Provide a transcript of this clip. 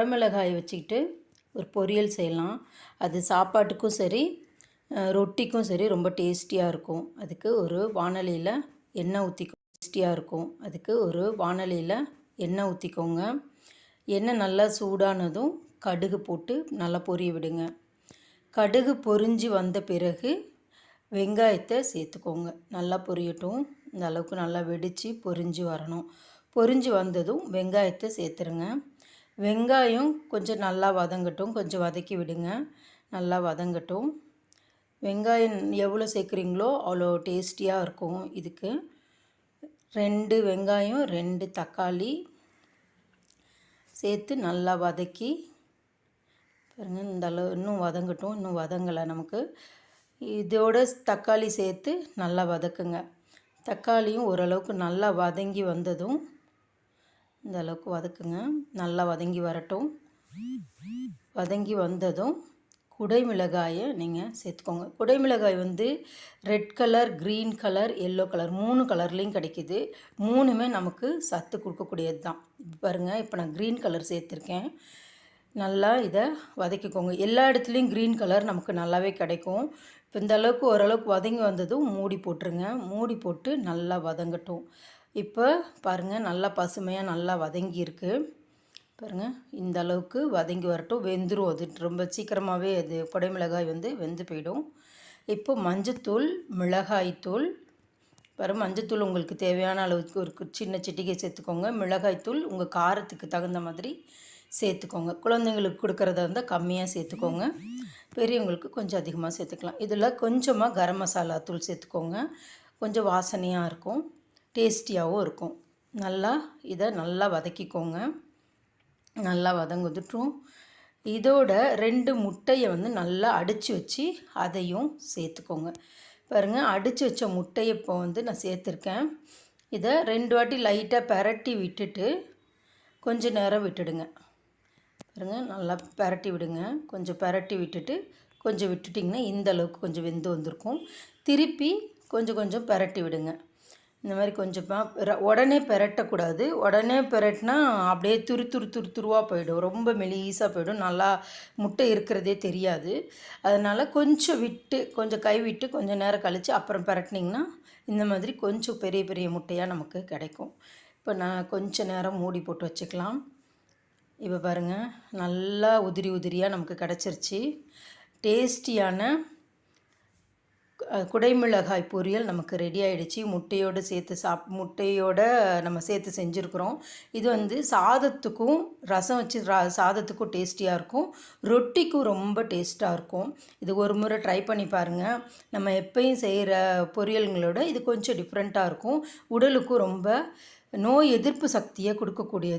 குடமிளகாய் வச்சுக்கிட்டு ஒரு பொரியல் செய்யலாம். அது சாப்பாட்டுக்கும் சரி ரொட்டிக்கும் சரி ரொம்ப டேஸ்டியாக இருக்கும். அதுக்கு ஒரு வானலியில் எண்ணெய் ஊற்றிக்கோ டேஸ்டியாக இருக்கும். அதுக்கு ஒரு வானலியில் எண்ணெய் ஊற்றிக்கோங்க எண்ணெய் நல்லா சூடானதும் கடுகு போட்டு நல்லா பொரிய விடுங்க. கடுகு பொரிஞ்சு வந்த பிறகு வெங்காயத்தை சேர்த்துக்கோங்க. நல்லா பொரியட்டும். இந்த அளவுக்கு நல்லா வெடித்து பொரிஞ்சு வரணும். பொரிஞ்சு வந்ததும் வெங்காயத்தை சேர்த்துருங்க. வெங்காயம் கொஞ்சம் நல்லா வதங்கட்டும். கொஞ்சம் வதக்கி விடுங்க. நல்லா வதங்கட்டும். வெங்காயம் எவ்வளோ சேர்க்குறீங்களோ அவ்வளோ டேஸ்டியாக இருக்கும் இதுக்கு. ரெண்டு வெங்காயம் ரெண்டு தக்காளி சேர்த்து நல்லா வதக்கி பாருங்கள் இந்த அளவு இன்னும் வதங்கட்டும் இன்னும் வதங்கலை நமக்கு. இதோட தக்காளி சேர்த்து நல்லா வதக்குங்க. தக்காளியும் ஓரளவுக்கு நல்லா வதங்கி வந்ததும் இந்த அளவுக்கு வதக்குங்க. நல்லா வதங்கி வரட்டும். வதங்கி வந்ததும் குடைமிளகாயை நீங்கள் சேர்த்துக்கோங்க. குடைமிளகாய் வந்து red colour green colour yellow colour மூணு கலர்லேயும் கிடைக்கிது. மூணுமே நமக்கு சத்து கொடுக்கக்கூடியது தான் பாருங்கள் இப்போ நான் க்ரீன் கலர் சேர்த்துருக்கேன். நல்லா இதை வதக்கிக்கோங்க. எல்லா இடத்துலையும் க்ரீன் கலர் நமக்கு நல்லாவே கிடைக்கும். இப்போ இந்த அளவுக்கு ஓரளவுக்கு வதங்கி வந்ததும் மூடி போட்டுருங்க. மூடி போட்டு நல்லா வதங்கட்டும். இப்போ பாருங்கள் நல்லா பசுமையாக நல்லா வதங்கியிருக்கு. பாருங்கள் இந்த அளவுக்கு வதங்கி வரட்டும் வெந்துடும் அது. ரொம்ப சீக்கிரமாகவே அது குடைமிளகாய் வந்து வெந்து போயிடும். இப்போ மஞ்சத்தூள் மிளகாய்த்தூள் பாரு மஞ்சத்தூள் உங்களுக்கு தேவையான அளவுக்கு ஒரு சின்ன சிட்டிகை சேர்த்துக்கோங்க. மிளகாய்த்தூள் உங்கள் காரத்துக்கு தகுந்த மாதிரி சேர்த்துக்கோங்க. குழந்தைங்களுக்கு கொடுக்குறதா இருந்தால் கம்மியாக சேர்த்துக்கோங்க. பெரியவங்களுக்கு கொஞ்சம் அதிகமாக சேர்த்துக்கலாம். இதில் கொஞ்சமாக கரம் மசாலா தூள் சேர்த்துக்கோங்க. கொஞ்சம் வாசனையாக இருக்கும். டேஸ்டியாகவும் இருக்கும். நல்லா இதை நல்லா வதக்கிக்கோங்க. நல்லா வதங்குதுட்டும் இதோட ரெண்டு முட்டையை வந்து நல்லா அடித்து வச்சு அதையும் சேர்த்துக்கோங்க. பாருங்கள் அடித்து வச்ச முட்டையை இப்போ வந்து நான் சேர்த்துருக்கேன். இதை ரெண்டு வாட்டி லைட்டாக பரட்டி விட்டுட்டு கொஞ்ச நேரம் விட்டுடுங்க. பாருங்க நல்லா பரட்டி விடுங்க. கொஞ்சம் பரட்டி விட்டுட்டு கொஞ்சம் விட்டுட்டிங்கன்னா இந்த அளவுக்கு கொஞ்சம் வெந்து வந்திருக்கும். திருப்பி கொஞ்சம் கொஞ்சம் பரட்டி விடுங்க. இந்த மாதிரி கொஞ்சமாக உடனே பெரட்டக்கூடாது. உடனே பெரட்டினா அப்படியே துரு துரு துரு துருவாக போயிடும். ரொம்ப மெலிசாக போயிடும். நல்லா முட்டை இருக்கிறதே தெரியாது. அதனால் கொஞ்சம் விட்டு கொஞ்சம் கை விட்டு கொஞ்சம் நேரம் கழித்து அப்புறம் பெரட்டினிங்கன்னா இந்த மாதிரி கொஞ்சம் பெரிய பெரிய முட்டையாக நமக்கு கிடைக்கும். இப்போ நான் கொஞ்சம் நேரம் மூடி போட்டு வச்சுக்கலாம். இப்போ பாருங்கள் நல்லா உதிரி உதிரியாக நமக்கு கிடச்சிருச்சு. டேஸ்டியான குடைமிளகாய் பொரியல் நமக்கு ரெடி ஆகிடுச்சி முட்டையோடு சேர்த்து சாப் முட்டையோட நம்ம சேர்த்து செஞ்சுருக்குறோம். இது வந்து சாதத்துக்கும் ரசம் வச்சு சாதத்துக்கும் டேஸ்டியாக இருக்கும். ரொட்டிக்கும் ரொம்ப டேஸ்ட்டாக இருக்கும். இது ஒரு முறை ட்ரை பண்ணி பாருங்கள் நம்ம எப்பயும் செய்கிற பொரியல்களோட இது கொஞ்சம் டிஃப்ரெண்ட்டாக இருக்கும். உடலுக்கும் ரொம்ப நோய் எதிர்ப்பு சக்தியை கொடுக்கக்கூடியது.